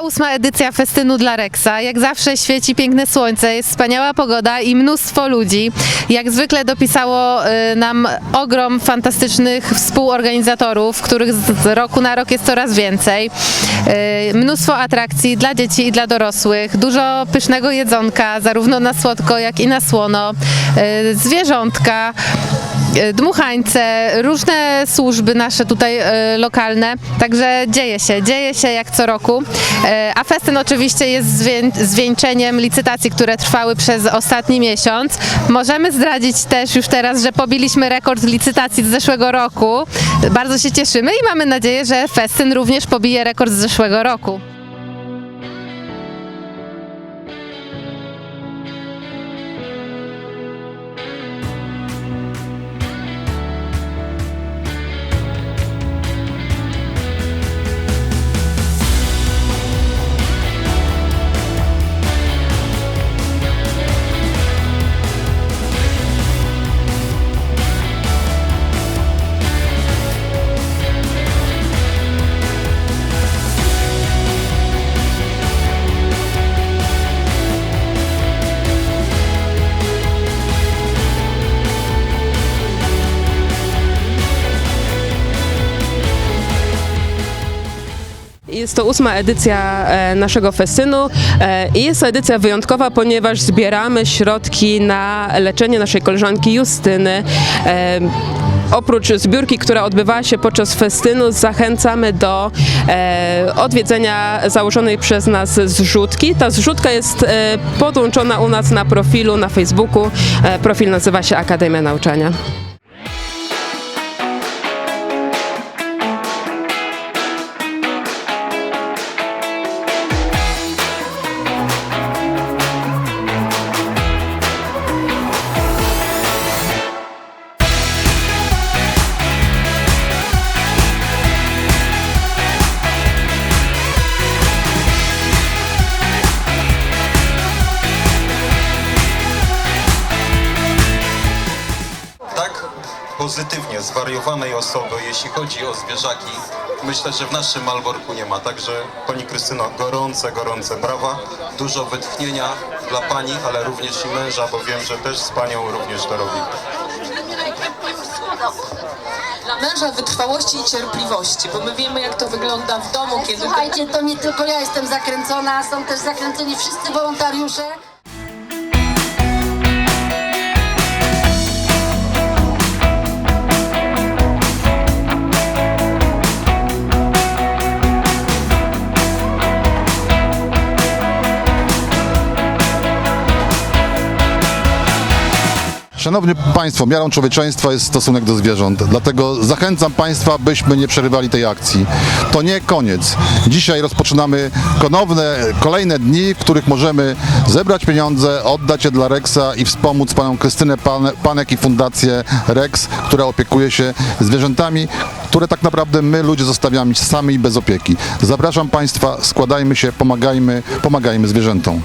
ósma edycja festynu dla Rexa. Jak zawsze świeci piękne słońce, jest wspaniała pogoda i mnóstwo ludzi. Jak zwykle dopisało y, nam ogrom fantastycznych współorganizatorów, których z roku na rok jest coraz więcej. Y, Mnóstwo atrakcji dla dzieci i dla dorosłych, dużo pysznego jedzonka, zarówno na słodko, jak i na słono, y, zwierzątka dmuchańce, różne służby nasze tutaj e, lokalne, także dzieje się, dzieje się jak co roku. E, A festyn oczywiście jest zwieńczeniem licytacji, które trwały przez ostatni miesiąc. Możemy zdradzić też już teraz, że pobiliśmy rekord licytacji z zeszłego roku. Bardzo się cieszymy i mamy nadzieję, że festyn również pobije rekord z zeszłego roku. Jest to ósma edycja e, naszego festynu e, i jest to edycja wyjątkowa, ponieważ zbieramy środki na leczenie naszej koleżanki Justyny. E, Oprócz zbiórki, która odbywała się podczas festynu, zachęcamy do e, odwiedzenia założonej przez nas zrzutki. Ta zrzutka jest e, podłączona u nas na profilu na Facebooku. E, profil nazywa się Akademia Nauczania. Pozytywnie zwariowanej osoby, jeśli chodzi o zwierzaki, myślę, że w naszym Malborku nie ma. Także Pani Krystyno, gorące, gorące brawa, dużo wytchnienia dla Pani, ale również i męża, bo wiem, że też z Panią również to robi. Dla męża wytrwałości i cierpliwości, bo my wiemy jak to wygląda w domu, kiedy Słuchajcie, to nie tylko ja jestem zakręcona, są też zakręceni wszyscy wolontariusze. Szanowni Państwo, miarą człowieczeństwa jest stosunek do zwierząt. Dlatego zachęcam Państwa, byśmy nie przerywali tej akcji. To nie koniec. Dzisiaj rozpoczynamy ponowne, kolejne dni, w których możemy zebrać pieniądze, oddać je dla Rexa i wspomóc panią Krystynę Pan- Panek i Fundację Rex, która opiekuje się zwierzętami, które tak naprawdę my ludzie zostawiamy sami bez opieki. Zapraszam Państwa, składajmy się, pomagajmy, pomagajmy zwierzętom.